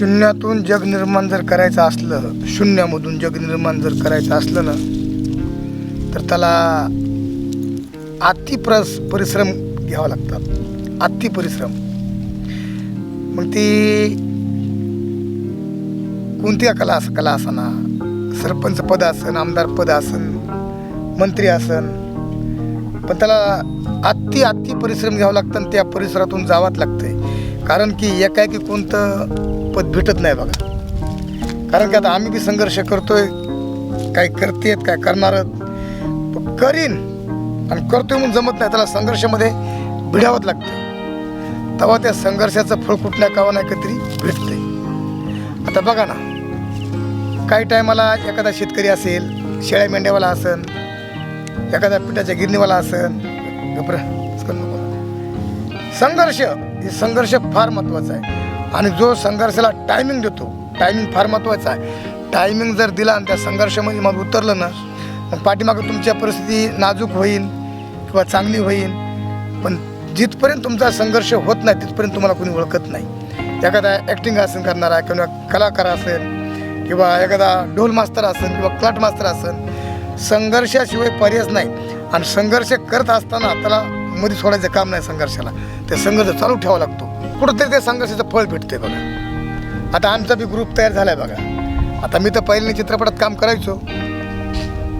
शून्यातून जग निर्माण जर करायचं असलं शून्यामधून जग निर्माण जर करायचं असलं ना तर त्याला अति प्रस परिश्रम घ्यावा लागतात. अति परिश्रम मग ती कोणती कला अस कला असाना सरपंच पद असन आमदार पद असन मंत्री असन पण त्याला अति अति परिश्रम घ्यावं लागतं आणि त्या परिसरातून जावंच लागतं कारण की एकाएकी कोणतं पद भेटत नाही बघा. कारण की आता आम्ही बी संघर्ष करतोय काय करतेत काय करणार करीन आणि करतोय म्हणून जमत नाही. त्याला संघर्षामध्ये भिडावंच लागतं तेव्हा त्या संघर्षाचं फळ कुठल्या कावा नाही कधीतरी भेटतंय. आता बघा ना काही टायमाला एखादा शेतकरी असेल शेळ्या मेंढ्यावाला असन एखादा पिठाच्या गिरणीवाला असन गप्र संघर्ष हे संघर्ष फार महत्त्वाचा आहे. आणि जो संघर्षाला टायमिंग देतो टायमिंग फार महत्त्वाचा आहे. टायमिंग जर दिला आणि त्या संघर्षामध्ये मग उतरलं ना मग पाठीमागं तुमच्या परिस्थिती नाजूक होईल किंवा चांगली होईल. पण जिथपर्यंत तुमचा संघर्ष होत नाही तिथपर्यंत तुम्हाला कोणी ओळखत नाही. एखादा ॲक्टिंग असेल करणारा किंवा कलाकार असेल किंवा एखादा ढोल मास्तर असेल किंवा क्लट मास्तर असेल संघर्षाशिवाय पर्यायच नाही. आणि संघर्ष करत असताना त्याला मध्ये सोडायचं काम नाही संघर्षाला. ते संघर्ष चालू ठेवावा लागतो. कुठंतरी ते संघर्षाचं फळ भेटते बघा. आता आमचा बी ग्रुप तयार झाला आहे बघा. आता मी तर पहिले चित्रपटात काम करायचो.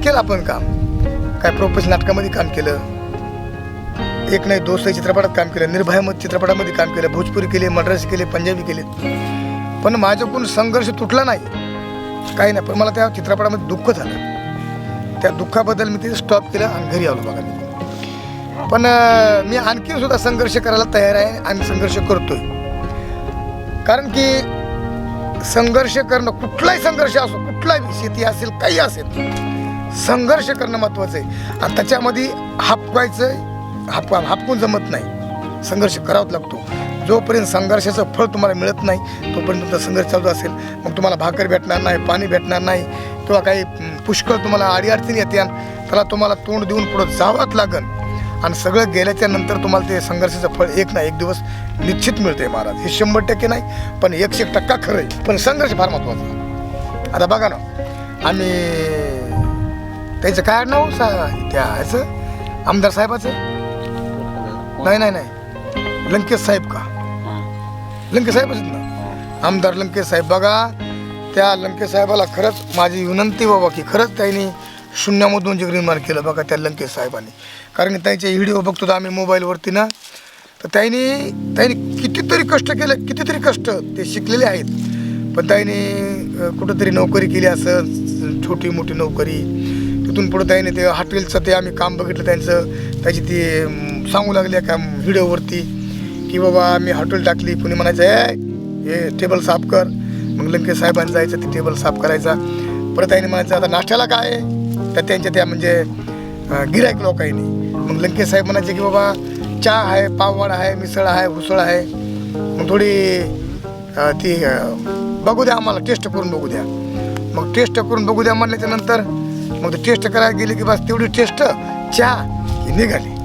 केलं आपण काम. काय प्रोफेशनल नाटकामध्ये काम केलं. एक नाही दोस्त चित्रपटात काम केलं. निर्भयामध्ये चित्रपटामध्ये काम केलं. भोजपुरी केले मद्रासी केले पंजाबी केले. पण माझ्याकडून संघर्ष तुटला नाही. काही नाही पण मला त्या चित्रपटामध्ये दुःख झालं. त्या दुःखाबद्दल मी ते स्टॉप केलं आणि घरी आलो बघा मी. पण मी आणखी सुद्धा संघर्ष करायला तयार आहे आणि संघर्ष करतोय. कारण की संघर्ष करणं कुठलाही संघर्ष असो कुठलाही शेती असेल काही असेल संघर्ष करणं महत्त्वाचं आहे. आणि त्याच्यामध्ये हापवायचं हाप हापकून जमत नाही. संघर्ष करावाच लागतो. जोपर्यंत संघर्षाचं फळ तुम्हाला मिळत नाही तोपर्यंत तुमचा संघर्ष चालू असेल. मग तुम्हाला भाकर भेटणार नाही पाणी भेटणार नाही किंवा काही पुष्कळ तुम्हाला अडीअडचणी येते त्याला तुम्हाला तोंड देऊन पुढं जावंच लागेल. आणि सगळं गेल्याच्यानंतर तुम्हाला ते संघर्षाचं फळ एक ना एक दिवस निश्चित मिळते महाराज. हे शंभर टक्के नाही पण एकशे एक टक्का खरं आहे पण संघर्ष फार महत्त्वाचा आता बघा ना आम्ही त्याचं काय नाव सा त्या ह्याचं? आमदार साहेबाचं? नाही नाही नाही. लंकेश साहेब का? लंकेश साहेबच ना? आमदार लंकेश साहेब. बघा त्या लंकेश साहेबाला खरंच माझी विनंती बाबा की खरंच त्यांनी शून्यामधून जग निर्माण केलं बघा त्या लंकेश साहेबांनी. कारण की त्यांचे व्हिडिओ बघतो तर आम्ही मोबाईलवरती ना. तर त्यांनी त्यांनी कितीतरी कष्ट केले कितीतरी कष्ट ते शिकलेले आहेत. पण त्यांनी कुठंतरी नोकरी केली असं छोटी मोठी नोकरी. तिथून पुढं त्याने ते हॉटेलचं ते आम्ही काम बघितलं त्यांचं त्याची ती सांगू लागले का व्हिडिओवरती की बाबा आम्ही हॉटेल टाकली. कुणी म्हणायचं हे हे टेबल साफ कर. मग लंकेश साहेबांनी जायचं ते टेबल साफ करायचा. परत त्याने म्हणायचं आता नाश्त्याला काय आहे?" तर त्यांच्या त्या म्हणजे गिरायक लोकांनी. मग लंकेश साहेब म्हणायचे की बाबा चहा आहे पाववाडा आहे मिसळ आहे उसळ आहे. मग थोडी ती बघू द्या आम्हाला टेस्ट करून बघू द्या. मग टेस्ट करून बघू द्या म्हणल्याच्या नंतर मग ते टेस्ट करायला गेले की बस तेवढी टेस्ट चहा ही निघाली.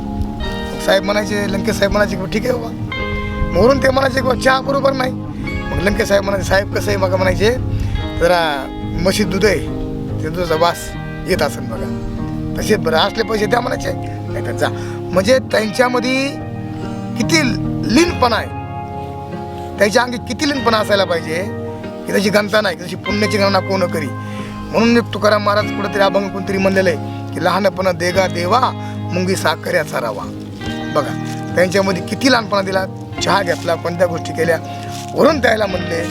साहेब म्हणायचे लंकेश साहेब म्हणायचे की ठीक आहे बाबा. मग ते म्हणायचे की बाबा चहा बरोबर नाही. मग लंकेश साहेब म्हणायचे साहेब कसं आहे? मग म्हणायचे जरा मशीद दूध आहे ते दुधाचा वास. येत असेल बघा. तसेच बरं असले पैसे द्या म्हणायचे. नाही तर जा. म्हणजे त्यांच्यामध्ये किती लीनपणा आहे. त्याच्या अंगी किती लीनपणा असायला पाहिजे. की त्याची गणता नाही त्याची पुण्याची गणना कोण करी. म्हणून एक तुकाराम महाराज कुठेतरी अभंग कोणतरी म्हणलेलं आहे की लहानपणा देगा देवा मुंगी साखऱ्याचा रावा बघा त्यांच्यामध्ये किती लहानपणा दिला. चहा घेतला कोणत्या गोष्टी केल्या. वरून द्यायला म्हणले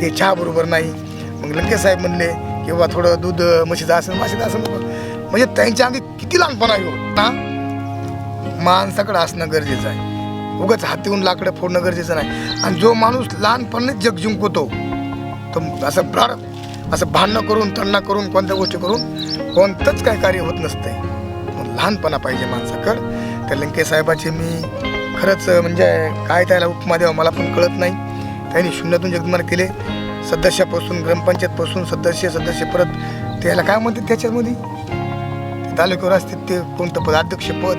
की चहा बरोबर नाही. मग लंकेश साहेब म्हणले किंवा थोडं दूध म्हशीचं असेल माशीचं असेल म्हणजे त्यांच्या अंगी किती लहानपणा येऊ ना हो. माणसाकडं असणं गरजेचं आहे. उगाच हातीहून लाकडं फोडणं गरजेचं नाही. आणि जो माणूस लहानपणीच जग जिंकवतो तो असं प्रार असं भांडणं करून तण्णा करून कोणत्या गोष्टी करून कोणतंच काय कार्य होत नसतंय. मग लहानपणा पाहिजे माणसाकडं त्या लंकेसाहेबाचे मी खरंच म्हणजे काय त्याला उपमा द्यावा मला पण कळत नाही. त्यांनी शून्यातून जगमान केले. सदस्यापासून ग्रामपंचायतपासून सदस्य सदस्य परत त्याला काय म्हणतात त्याच्यामध्ये? तालुक्यावर असतात ते कोणतं पद? अध्यक्षपद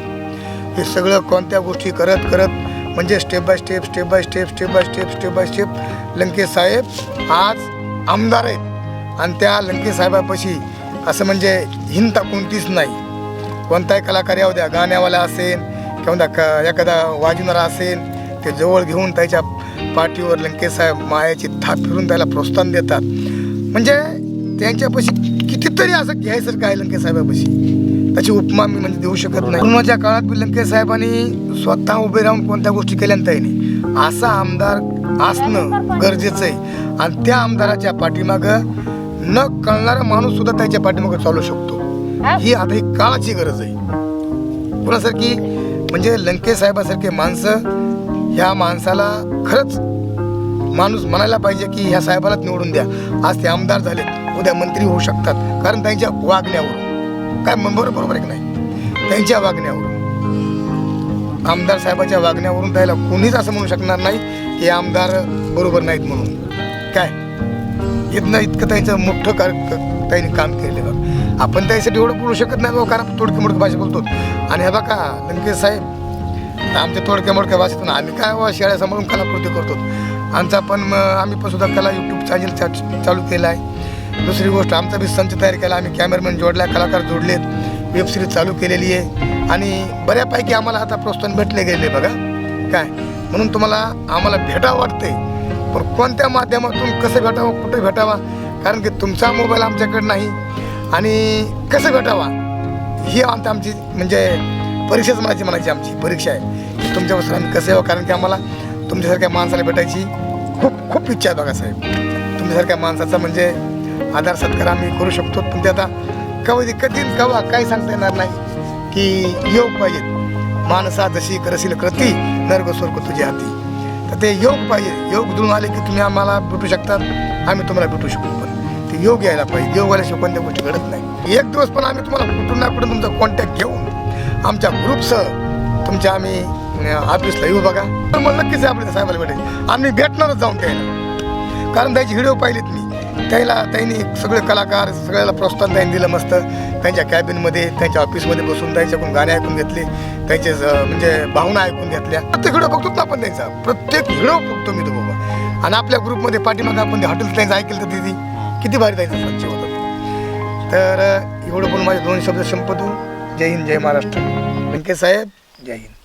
हे सगळं कोणत्या गोष्टी करत करत म्हणजे step by step step by step step by step step by step Lankesh साहेब आज आमदार आहेत. आणि त्या लंकेश साहेबापाशी असं म्हणजे हिंता कोणतीच नाही. कोणताही कलाकार याऊ द्या गाण्यावाला असेल किंवा का एखादा वाजवणारा असेल ते जवळ घेऊन त्याच्या पाठीवर लंकेसाहेब मायाची थाप फिरून त्याला प्रोत्साहन देतात. म्हणजे त्यांच्यापाशी कितीतरी असं घ्यायसारखं आहे लंकेसाहेबापाशी त्याची उपमा मी म्हणजे देऊ शकत नाही. कोरोनाच्या काळात बी लंकेसाहेबांनी स्वतः उभे राहून कोणत्या गोष्टी केल्या नाही असा आमदार असणं गरजेचं आहे. आणि त्या आमदाराच्या पाठीमागं न कळणारा माणूस सुद्धा त्याच्या पाठीमागं चालू शकतो. ही आता ही काळाची गरज आहे. कुणासारखी म्हणजे लंकेसाहेबासारखे माणसं ह्या माणसाला खरंच माणूस म्हणायला पाहिजे की ह्या साहेबालाच निवडून द्या. आज ते आमदार झाले उद्या मंत्री होऊ शकतात. कारण त्यांच्या वागण्यावर काय म- बरोबर बरोबर आहे की नाही? त्यांच्या वागण्यावर आमदार साहेबाच्या वागण्यावरून त्याला कोणीच असं म्हणू शकणार नाही की आमदार बरोबर नाहीत म्हणून. काय? इथनं इतकं त्यांचं मोठं कार त्यांनी काम केलेलं आपण त्यासाठी एवढं बोलू शकत नाही बाबा कारण तोडकी मोडकी भाषा बोलतो आणि हे बघा लंकेश साहेब आमच्या थोडक्या मोडक्या भाषेतून आम्ही काय व शाळा सांभाळून कलाकृती करतो. आमचा पण आम्ही पण सुद्धा कला यूट्यूब चॅनल चा- चालू केला आहे. दुसरी गोष्ट आमचा बी संच तयार केला आम्ही कॅमेरामॅन जोडला कलाकार जोडलेत वेबसिरीज चालू केलेली आहे. आणि बऱ्यापैकी आम्हाला आता प्रोत्साहन भेटले गेले बघा. काय? म्हणून तुम्हाला आम्हाला भेटावं वाटते पण कोणत्या माध्यमातून कसं भेटावं कुठे भेटावा? कारण की तुमचा मोबाईल आमच्याकडे नाही. आणि कसं भेटावा? ही आमची आमची म्हणजे परीक्षाच म्हणायची म्हणायची आमची परीक्षा आहे. की तुमच्यापासून आम्ही कसं यावं? कारण की आम्हाला तुमच्यासारख्या माणसाला भेटायची खूप खूप इच्छा आहे बघा साहेब. तुमच्यासारख्या माणसाचा म्हणजे आधार सत्कार आम्ही करू शकतो. पण ते आता कधी कधी कवा काय सांगता येणार नाही की योग पाहिजेत माणसा जशी करशील कृती नर्ग स्वर्ग तुझ्या हाती. तर ते योग पाहिजे. योग जुळून आले की तुम्ही आम्हाला भेटू शकतात. आम्ही तुम्हाला भेटू शकतो पण ते योग यायला पाहिजे. योग आल्याशिवाय कोणत्या गोष्टी घडत नाही. एक दिवस पण आम्ही तुम्हाला कुठून ना कुठून तुमचा कॉन्टॅक्ट घेऊन आमच्या ग्रुपसह तुमच्या आम्ही ऑफिसला येऊ बघा. तर मग नक्कीच आपल्या साहेबाला भेटेल. आम्ही भेटणारच जाऊन त्याला. कारण त्याची व्हिडिओ पाहिलीत मी. त्याला त्यांनी सगळे कलाकार सगळ्याला प्रोत्साहन त्यांनी दिलं मस्त. त्यांच्या कॅबिनमध्ये त्यांच्या ऑफिसमध्ये बसून त्यांच्याकडून गाणे ऐकून घेतले. त्यांचे म्हणजे भावना ऐकून घेतल्या. प्रत्येक व्हिडिओ बघतोच ना आपण त्यांचा. प्रत्येक व्हिडिओ बघतो मी तो बाबा. आणि आपल्या ग्रुपमध्ये पाठीमागे आपण हॉटेल त्यांचं ऐकलं तर तिथे किती भारी त्यांचं स्वच्छ होतं. तर एवढं पण माझे दोन शब्द संपतो जय हिंद जय महाराष्ट्र. व्यंकटेश साहेब जय हिंद.